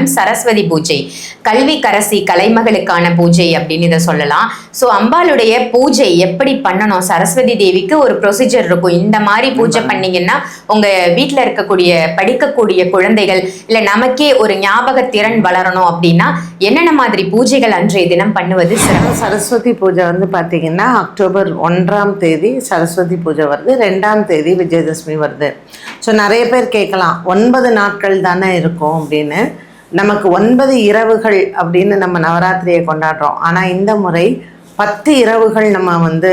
Ma'am Saraswati பூஜை. கல்வி கரசி கலைமகளுக்கான பூஜை அப்படின்னு இதை சொல்லலாம். ஸோ அம்பாளுடைய பூஜை எப்படி பண்ணணும்? சரஸ்வதி தேவிக்கு ஒரு ப்ரொசீஜர் இருக்கும். இந்த மாதிரி பூஜை பண்ணீங்கன்னா உங்க வீட்டில் இருக்கக்கூடிய படிக்கக்கூடிய குழந்தைகள் இல்லை நமக்கே ஒரு ஞாபக திறன் வளரணும் அப்படின்னா என்னென்ன மாதிரி பூஜைகள் அன்றைய தினம் பண்ணுவது சிறப்பு? சரஸ்வதி பூஜை வந்து பார்த்தீங்கன்னா அக்டோபர் ஒன்றாம் தேதி சரஸ்வதி பூஜை வருது. ரெண்டாம் தேதி விஜயதசமி வருது. ஸோ நிறைய பேர் கேட்கலாம் ஒன்பது நாட்கள் தானே இருக்கும் அப்படின்னு. நமக்கு ஒன்பது இரவுகள் அப்படின்னு நம்ம நவராத்திரியை கொண்டாடுறோம். ஆனால் இந்த முறை பத்து இரவுகள் நம்ம வந்து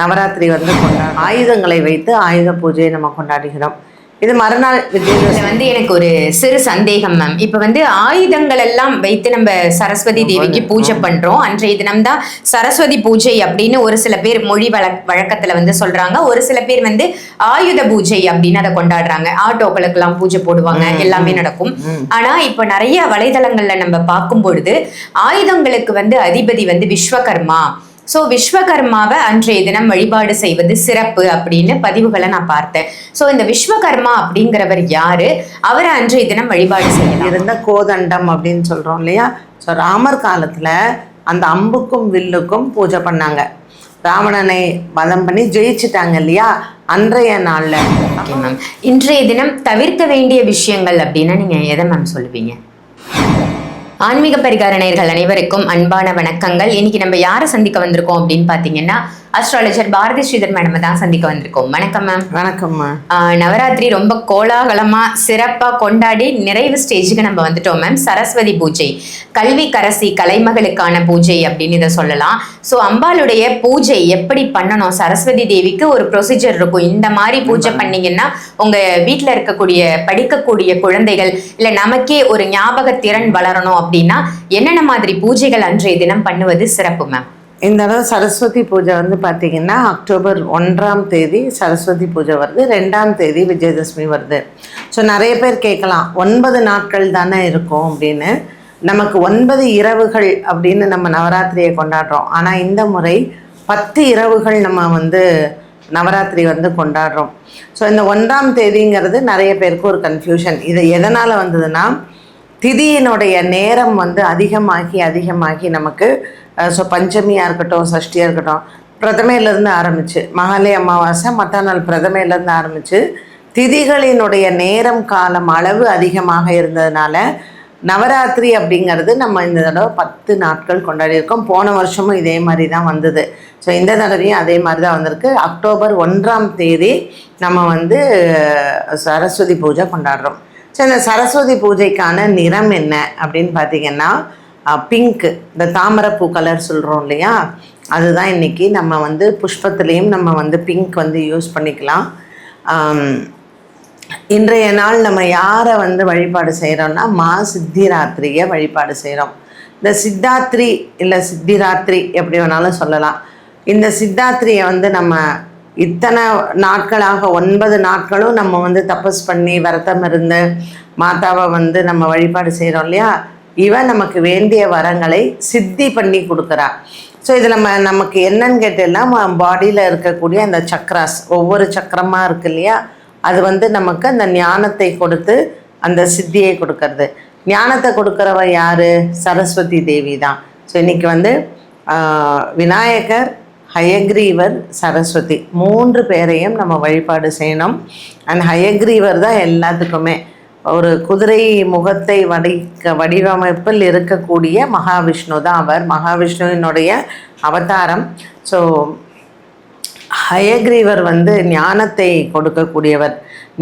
நவராத்திரி வந்து கொண்டாடுறோம். ஆயுதங்களை வைத்து ஆயுத பூஜையை நம்ம கொண்டாடுகிறோம். இது மறுநாள் இதுல வந்து எனக்கு ஒரு சிறு சந்தேகம் மேம் இப்ப வந்து ஆயுதங்கள் எல்லாம் வைத்து நம்ம சரஸ்வதி தேவிக்கு பூஜை பண்றோம். அன்றைய தினம் தான் சரஸ்வதி பூஜை அப்படின்னு ஒரு சில பேர் மொழி வழக் வழக்கத்துல வந்து சொல்றாங்க. ஒரு சில பேர் வந்து ஆயுத பூஜை அப்படின்னு அதை கொண்டாடுறாங்க. ஆட்டோக்களுக்கு எல்லாம் பூஜை போடுவாங்க. எல்லாமே நடக்கும். ஆனா இப்ப நிறைய வலைதளங்கள்ல நம்ம பார்க்கும் பொழுது ஆயுதங்களுக்கு வந்து அதிபதி வந்து விஸ்வகர்மா. ஸோ விஸ்வகர்மாவை அன்றைய தினம் வழிபாடு செய்வது சிறப்பு அப்படின்னு பதிவுகளை நான் பார்த்தேன். ஸோ இந்த விஸ்வகர்மா அப்படிங்கிறவர் யாரு? அவரை அன்றைய தினம் வழிபாடு செய்யலாம். இருந்த கோதண்டம் அப்படின்னு சொல்கிறோம் இல்லையா? ஸோ ராமர் காலத்தில் அந்த அம்புக்கும் வில்லுக்கும் பூஜை பண்ணாங்க. ராவணனை வதம் பண்ணி ஜெயிச்சிட்டாங்க இல்லையா? அன்றைய நாளில். ஓகே மேம் இன்றைய தினம் தவிர்க்க வேண்டிய விஷயங்கள் அப்படின்னா நீங்க எதை மேம் சொல்லுவீங்க? ஆன்மீக பரிகார நேயர்கள் அனைவருக்கும் அன்பான வணக்கங்கள். இன்னைக்கு நம்ம யாரை சந்திக்க வந்திருக்கோம் அப்படின்னு பாத்தீங்கன்னா அஸ்ட்ராலஜர் பாரதி ஸ்ரீதர் மேடம் தான் சந்திக்க வந்திருக்கோம். வணக்கம் மேம் வணக்கம்மா ஆஹ் நவராத்திரி ரொம்ப கோலாகலமா சிறப்பா கொண்டாடி நிறைவு ஸ்டேஜுக்கு நம்ம வந்துட்டோம் மேம் சரஸ்வதி பூஜை கல்வி கரசி கலைமகளுக்கான பூஜை அப்படின்னு இதை சொல்லலாம். ஸோ அம்பாளுடைய பூஜை எப்படி பண்ணணும்? சரஸ்வதி தேவிக்கு ஒரு ப்ரொசீஜர் இருக்கும். இந்த மாதிரி பூஜை பண்ணீங்கன்னா உங்க வீட்டில் இருக்கக்கூடிய படிக்கக்கூடிய குழந்தைகள் இல்லை நமக்கே ஒரு ஞாபக திறன் வளரணும் அப்படின்னா என்னென்ன மாதிரி பூஜைகள் அன்றைய தினம் பண்ணுவது சிறப்பு மேம் இந்த தடவை சரஸ்வதி பூஜை வந்து பார்த்தீங்கன்னா அக்டோபர் ஒன்றாம் தேதி சரஸ்வதி பூஜை வருது ரெண்டாம் தேதி விஜயதசமி வருது. ஸோ நிறைய பேர் கேட்கலாம் ஒன்பது நாட்கள் தானே இருக்கும் அப்படின்னு. நமக்கு ஒன்பது இரவுகள் அப்படின்னு நம்ம நவராத்திரியை கொண்டாடுறோம். ஆனால் இந்த முறை பத்து இரவுகள் நம்ம வந்து நவராத்திரி வந்து கொண்டாடுறோம். ஸோ இந்த ஒன்றாம் தேதிங்கிறது நிறைய பேருக்கு ஒரு கன்ஃபியூஷன் இது எதனால் வந்ததுன்னா திதியினுடைய நேரம் வந்து அதிகமாகி அதிகமாகி நமக்கு ஸோ பஞ்சமியாக இருக்கட்டும் சஷ்டியாக இருக்கட்டும் பிரதமையிலேருந்து ஆரம்பிச்சு மகாலய அமாவாசை மற்ற நாள் பிரதமையிலேருந்து ஆரம்பிச்சு திதிகளினுடைய நேரம் காலம் அளவு அதிகமாக இருந்ததுனால நவராத்திரி அப்படிங்கிறது நம்ம இந்த தடவை பத்து நாட்கள் கொண்டாடியிருக்கோம் போன வருஷமும் இதே மாதிரி தான் வந்தது. ஸோ இந்த தடவையும் அதே மாதிரி தான் வந்திருக்கு. அக்டோபர் ஒன்றாம் தேதி நம்ம வந்து சரஸ்வதி பூஜை கொண்டாடுறோம். ஸோ இந்த சரஸ்வதி பூஜைக்கான நிறம் என்ன அப்படின்னு பார்த்தீங்கன்னா பிங்க்கு இந்த தாமரைப்பூ கலர் சொல்கிறோம் இல்லையா? அதுதான் இன்றைக்கி நம்ம வந்து புஷ்பத்துலேயும் நம்ம வந்து பிங்க் வந்து யூஸ் பண்ணிக்கலாம். இன்றைய நாள் நம்ம யாரை வந்து வழிபாடு செய்கிறோம்னா மா சித்திராத்திரியை வழிபாடு செய்கிறோம் இந்த சித்தாத்ரி இல்லை சித்திராத்திரி எப்படி வேணாலும் சொல்லலாம். இந்த சித்தாத்திரியை வந்து நம்ம இத்தனை நாட்களாக ஒன்பது நாட்களும் நம்ம வந்து தபஸ் பண்ணி விரதம் இருந்து மாதாவை வந்து நம்ம வழிபாடு செய்கிறோம் இல்லையா? இவன் நமக்கு வேண்டிய வரங்களை சித்தி பண்ணி கொடுக்குறா. ஸோ இதில் நம்ம நமக்கு என்னன்னு கேட்டீங்கன்னா பாடியில் இருக்கக்கூடிய அந்த சக்ராஸ் ஒவ்வொரு சக்கரமாக இருக்கு இல்லையா? அது வந்து நமக்கு அந்த ஞானத்தை கொடுத்து அந்த சித்தியை கொடுக்கறது. ஞானத்தை கொடுக்குறவ யார்? சரஸ்வதி தேவி தான். ஸோ இன்றைக்கி வந்து விநாயகர் ஹயக்ரீவர் சரஸ்வதி. மூன்று பேரையும் நம்ம வழிபாடு செய்யணும். அண்ட் ஹயக்ரீவர் தான் எல்லாத்துக்குமே. ஒரு குதிரை முகத்தை வடிக்க வடிவமைப்பில் இருக்கக்கூடிய மகாவிஷ்ணு தான் அவர். மகாவிஷ்ணுவினுடைய அவதாரம். ஸோ ஹயக்ரீவர் வந்து ஞானத்தை கொடுக்கக்கூடியவர்.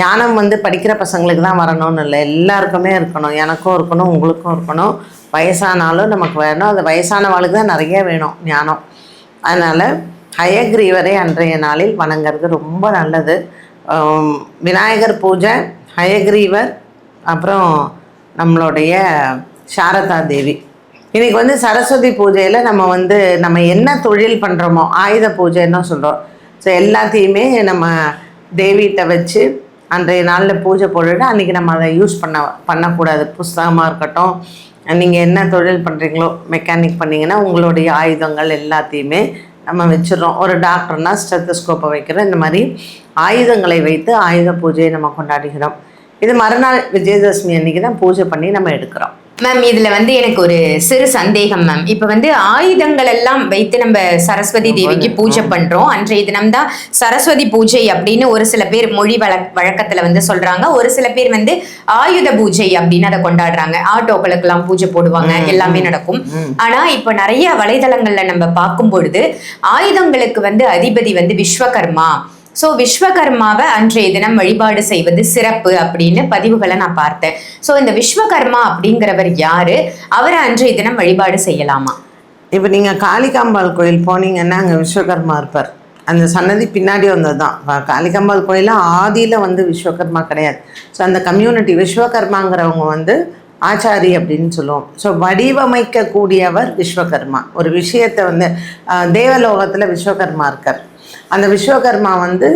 ஞானம் வந்து படிக்கிற பசங்களுக்கு தான் வரணும்னு இல்லை. எல்லாருக்குமே இருக்கணும். எனக்கும் இருக்கணும் உங்களுக்கும் இருக்கணும். வயசானாலும் நமக்கு வேணும் அது வயசானவாளுக்கு தான் நிறைய வேணும் ஞானம். அதனால் ஹயக்ரீவரை அன்றைய நாளில் வணங்குறது ரொம்ப நல்லது. விநாயகர் பூஜை ஹயக்ரீவர் அப்புறம் நம்மளுடைய சாரதா தேவி. இன்றைக்கி வந்து சரஸ்வதி பூஜையில் நம்ம வந்து நம்ம என்ன தொழில் பண்ணுறோமோ ஆயுத பூஜைன்னு சொல்கிறோம் ஸோ எல்லாத்தையுமே நம்ம தேவிகிட்ட வச்சு அன்றைய நாளில் பூஜை போட்டுட்டு அன்றைக்கி நம்ம அதை யூஸ் பண்ண பண்ணக்கூடாது. புஸ்தகமாக இருக்கட்டும் நீங்கள் என்ன தொழில் பண்ணுறீங்களோ மெக்கானிக் பண்ணிங்கன்னா உங்களுடைய ஆயுதங்கள் எல்லாத்தையுமே நம்ம வச்சிடுறோம். ஒரு டாக்டர்னா ஸ்டெத்தஸ்கோப்பை வைக்கிறோம். இந்த மாதிரி ஆயுதங்களை வைத்து ஆயுத பூஜையை நம்ம கொண்டாடுகிறோம். இது மறுநாள் விஜயதசமி அன்னைக்கு தான் பூஜை பண்ணி நம்ம எடுக்கிறோம். மேம் இதுல வந்து எனக்கு ஒரு சிறு சந்தேகம் மேம் இப்ப வந்து ஆயுதங்கள் எல்லாம் வைத்து நம்ம சரஸ்வதி தேவிக்கு பூஜை பண்றோம். அன்றைய தினம்தான் சரஸ்வதி பூஜை அப்படின்னு ஒரு சில பேர் மொழி வழக் வழக்கத்துல வந்து சொல்றாங்க. ஒரு சில பேர் வந்து ஆயுத பூஜை அப்படின்னு அதை கொண்டாடுறாங்க. ஆட்டோக்களுக்கு எல்லாம் பூஜை போடுவாங்க. எல்லாமே நடக்கும். ஆனா இப்ப நிறைய வலைதளங்கள்ல நம்ம பார்க்கும் பொழுது ஆயுதங்களுக்கு வந்து அதிபதி வந்து விஸ்வகர்மா. ஸோ விஸ்வகர்மாவை அன்றைய தினம் வழிபாடு செய்வது சிறப்பு அப்படின்னு பதிவுகளை நான் பார்த்தேன். ஸோ இந்த விஸ்வகர்மா அப்படிங்கிறவர் யாரு? அவரை அன்றைய தினம் வழிபாடு செய்யலாமா? இப்போ நீங்கள் காளிகாம்பாள் கோயில் போனீங்கன்னா அங்கே விஸ்வகர்மா இருப்பார். அந்த சன்னதி பின்னாடி வந்தது தான் காளிகாம்பாள் கோயிலில் ஆதியில் வந்து விஸ்வகர்மா கிடையாது. ஸோ அந்த கம்யூனிட்டி விஸ்வகர்மாங்கிறவங்க வந்து ஆச்சாரி அப்படின்னு சொல்லுவோம். ஸோ வடிவமைக்கக்கூடியவர் விஸ்வகர்மா. ஒரு விஷயத்தை வந்து தேவலோகத்தில் விஸ்வகர்மா இருக்கார். அந்த விஸ்வகர்மா வந்து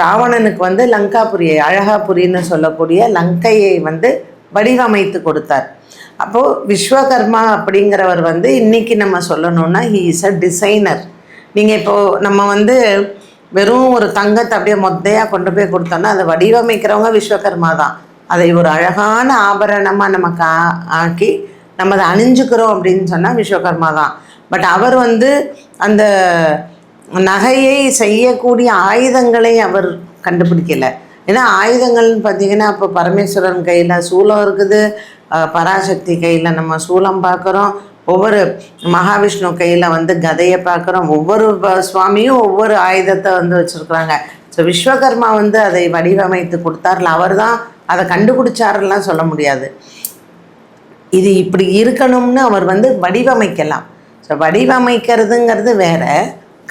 ராவணனுக்கு வந்து லங்காபுரியை அழகாபுரின்னு சொல்லக்கூடிய லங்கையை வந்து வடிவமைத்து கொடுத்தார். அப்போது விஸ்வகர்மா அப்படிங்கிறவர் வந்து இன்றைக்கி நம்ம சொல்லணும்னா ஹீ இஸ் அ டிசைனர் நீங்கள் இப்போது நம்ம வந்து வெறும் ஒரு தங்கத்தை அப்படியே மொத்தையாக கொண்டு போய் கொடுத்தோன்னா அதை வடிவமைக்கிறவங்க விஸ்வகர்மா தான். அதை ஒரு அழகான ஆபரணமாக நமக்கு ஆ- ஆக்கி நம்ம அதை அணிஞ்சுக்கிறோம் அப்படின்னு சொன்னால் விஸ்வகர்மா தான். பட் அவர் வந்து அந்த நகையை செய்யக்கூடிய ஆயுதங்களை அவர் கண்டுபிடிக்கலை. ஏன்னா ஆயுதங்கள்னு பார்த்தீங்கன்னா இப்போ பரமேஸ்வரன் கையில் சூலம் இருக்குது. பராசக்தி கையில் நம்ம சூலம் பார்க்குறோம். ஒவ்வொரு மகாவிஷ்ணு கையில் வந்து கதையை பார்க்குறோம். ஒவ்வொரு சுவாமியும் ஒவ்வொரு ஆயுதத்தை வந்து வச்சுருக்குறாங்க. ஸோ விஸ்வகர்மா வந்து அதை வடிவமைத்து கொடுத்தார்ல அவர் தான் அதை கண்டுபிடிச்சாருலாம் சொல்ல முடியாது. இது இப்படி இருக்கணும்னு அவர் வந்து வடிவமைக்கலாம். ஸோ வடிவமைக்கிறதுங்கிறது வேறு.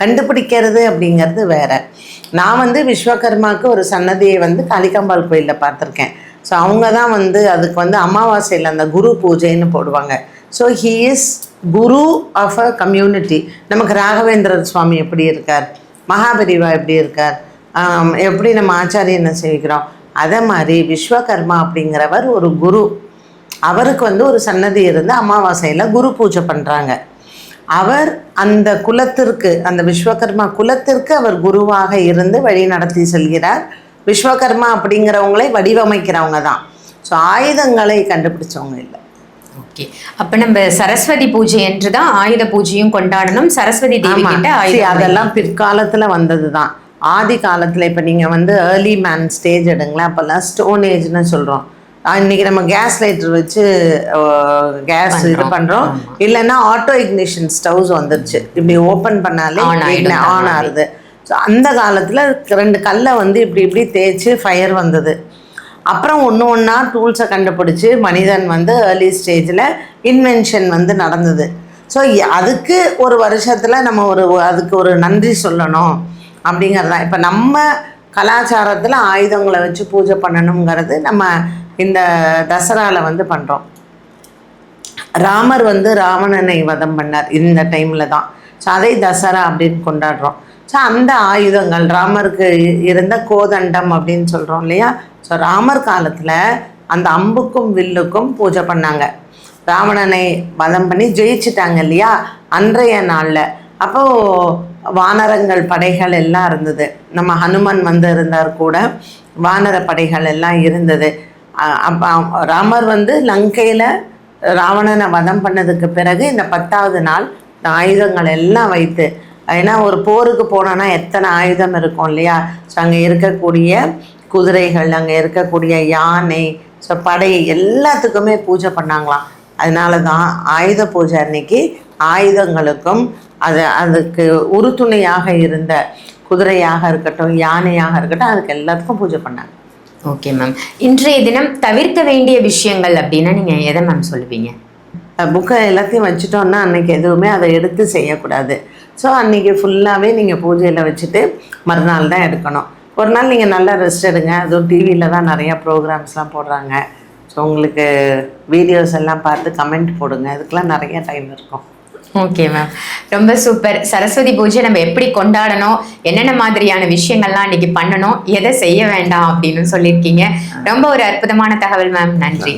கண்டுபிடிக்கிறது அப்படிங்கிறது வேற. நான் வந்து விஸ்வகர்மாவுக்கு ஒரு சன்னதியை வந்து காளிகாம்பாள் கோயிலில் பார்த்துருக்கேன். ஸோ அவங்க தான் வந்து அதுக்கு வந்து அமாவாசையில் அந்த குரு பூஜைன்னு போடுவாங்க. So he is guru of a community நமக்கு ராகவேந்திரர் சுவாமி எப்படி இருக்கார்? மகாபெரிவா எப்படி இருக்கார்? எப்படி நம்ம ஆச்சாரியனை சேவிக்கிறோம்? அதே மாதிரி விஸ்வகர்மா அப்படிங்கிறவர் ஒரு குரு. அவருக்கு வந்து ஒரு சன்னதி இருந்து அமாவாசையில் குரு பூஜை பண்ணுறாங்க அவர் அந்த குலத்திற்கு அந்த விஸ்வகர்மா குலத்திற்கு அவர் குருவாக இருந்து வழி நடத்தி செல்கிறார். விஸ்வகர்மா அப்படிங்கிறவங்களை வடிவமைக்கிறவங்க தான். ஸோ ஆயுதங்களை கண்டுபிடிச்சவங்க இல்லை. ஓகே அப்ப நம்ம சரஸ்வதி பூஜை என்று தான் ஆயுத பூஜையும் கொண்டாடணும். சரஸ்வதி தேவி. கிட்ட அதெல்லாம் பிற்காலத்துல வந்தது தான் ஆதி காலத்துல இப்ப நீங்க வந்து ஏர்லி மேன் ஸ்டேஜ் எடுங்களேன். அப்பெல்லாம் ஸ்டோன் ஏஜ்னு சொல்றோம். இன்னைக்கு நம்ம கேஸ் லைட்டர் வச்சு கேஸ் இது பண்றோம். இல்லைன்னா ஆட்டோ இக்னிஷன் ஸ்டவ்ஸ் வந்துருச்சு. இப்படி ஓபன் பண்ணாலே ஆன். ஆகுது ஸோ அந்த காலத்துல ரெண்டு கல்லை வந்து இப்படி இப்படி தேய்ச்சி ஃபயர் வந்தது. அப்புறம் ஒன்று ஒன்றா டூல்ஸை கண்டுபிடிச்சி மனிதன் வந்து ஏர்லி ஸ்டேஜில் இன்வென்ஷன் வந்து நடந்தது. ஸோ அதுக்கு ஒரு வருஷத்தில் நம்ம ஒரு அதுக்கு ஒரு நன்றி சொல்லணும் அப்படிங்கிறது தான் இப்போ நம்ம கலாச்சாரத்தில் ஆயுதங்களை வச்சு பூஜை பண்ணணுங்கிறது நம்ம இந்த தசராவில் வந்து பண்ணுறோம் ராமர் வந்து ராவணனை வதம் பண்ணார் இந்த டைமில் தான். ஸோ அதை தசரா அப்படின்னு கொண்டாடுறோம். ஸோ அந்த ஆயுதங்கள் ராமருக்கு இருந்த கோதண்டம் அப்படின்னு சொல்கிறோம் இல்லையா? ஸோ ராமர் காலத்தில் அந்த அம்புக்கும் வில்லுக்கும் பூஜை பண்ணாங்க. ராவணனை வதம் பண்ணி ஜெயிச்சிட்டாங்க இல்லையா? அன்றைய நாளில். அப்போது வானரங்கள் படைகள் எல்லாம் இருந்தது. நம்ம ஹனுமன் வந்து இருந்தார் கூட. வானர படைகள் எல்லாம் இருந்தது. ராமர் வந்து லங்கையில் ராவணனை வதம் பண்ணதுக்கு பிறகு இந்த பத்தாவது நாள் இந்த ஆயுதங்கள் எல்லாம் வைத்து ஏன்னா ஒரு போருக்கு போனோன்னா எத்தனை ஆயுதம் இருக்கும் இல்லையா? ஸோ அங்கே இருக்கக்கூடிய குதிரைகள் அங்கே இருக்கக்கூடிய யானை ஸோ படை எல்லாத்துக்குமே பூஜை பண்ணாங்களாம். அதனால தான் ஆயுத பூஜை அன்னைக்கு ஆயுதங்களுக்கும் அது அதுக்கு உறுதுணையாக இருந்த குதிரையாக இருக்கட்டும் யானையாக இருக்கட்டும் அதுக்கு எல்லாத்துக்கும் பூஜை பண்ணாங்க. ஓகே மேம் இன்றைய தினம் தவிர்க்க வேண்டிய விஷயங்கள் அப்படின்னா நீங்கள் எதை மேம் சொல்லுவீங்க? புக்கை எல்லாத்தையும் வச்சுட்டோன்னா அன்றைக்கி எதுவுமே அதை எடுத்து செய்யக்கூடாது. ஸோ அன்றைக்கி ஃபுல்லாகவே நீங்கள் பூஜையில் வச்சுட்டு மறுநாள் தான் எடுக்கணும். ஒரு நாள் நீங்கள் நல்லா ரெஸ்ட் எடுங்க. அதுவும் டிவியில் தான் நிறையா ப்ரோக்ராம்ஸ்லாம் போடுறாங்க. ஸோ உங்களுக்கு வீடியோஸ் எல்லாம் பார்த்து கமெண்ட் போடுங்க. இதுக்கெலாம் நிறைய டைம் இருக்கும். ஓகே மேம் ரொம்ப சூப்பர் சரஸ்வதி பூஜை நம்ம எப்படி கொண்டாடணும்? என்னென்ன மாதிரியான விஷயங்கள்லாம் இன்னைக்கு பண்ணணும்? எதை செய்ய வேண்டாம் அப்படின்னு சொல்லியிருக்கீங்க. ரொம்ப ஒரு அற்புதமான தகவல் மேம் நன்றி.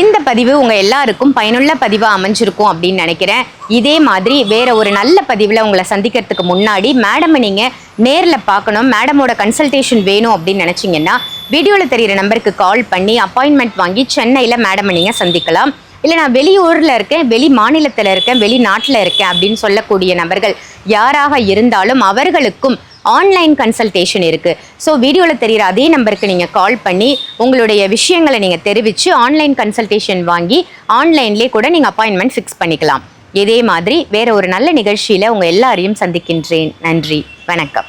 இந்த பதிவு உங்க எல்லாருக்கும் பயனுள்ள பதிவா அமைஞ்சிருக்கும் அப்படின்னு நினைக்கிறேன். இதே மாதிரி வேற ஒரு நல்ல பதிவுல உங்களை சந்திக்கிறதுக்கு முன்னாடி மேடம் நீங்க நேரில் பார்க்கணும். மேடமோட கன்சல்டேஷன் வேணும் அப்படின்னு நினச்சிங்கன்னா வீடியோவில் தெரியிற நம்பருக்கு கால் பண்ணி அப்பாயின்மெண்ட் வாங்கி சென்னையில் மேடம் நீங்கள் சந்திக்கலாம். இல்லை நான் வெளியூரில் இருக்கேன் வெளி மாநிலத்தில் இருக்கேன் வெளிநாட்டில் இருக்கேன் அப்படின்னு சொல்லக்கூடிய நபர்கள் யாராக இருந்தாலும் அவர்களுக்கும் ஆன்லைன் கன்சல்டேஷன் இருக்குது ஸோ வீடியோவில் தெரிகிற அதே நம்பருக்கு நீங்கள் கால் பண்ணி உங்களுடைய விஷயங்களை நீங்கள் தெரிவித்து ஆன்லைன் கன்சல்டேஷன் வாங்கி ஆன்லைன்லேயே கூட நீங்கள் அப்பாயின்மெண்ட் ஃபிக்ஸ் பண்ணிக்கலாம். இதே மாதிரி வேற ஒரு நல்ல நிகழ்ச்சியில் உங்கள் எல்லாரையும் சந்திக்கின்றேன். நன்றி. வணக்கம்.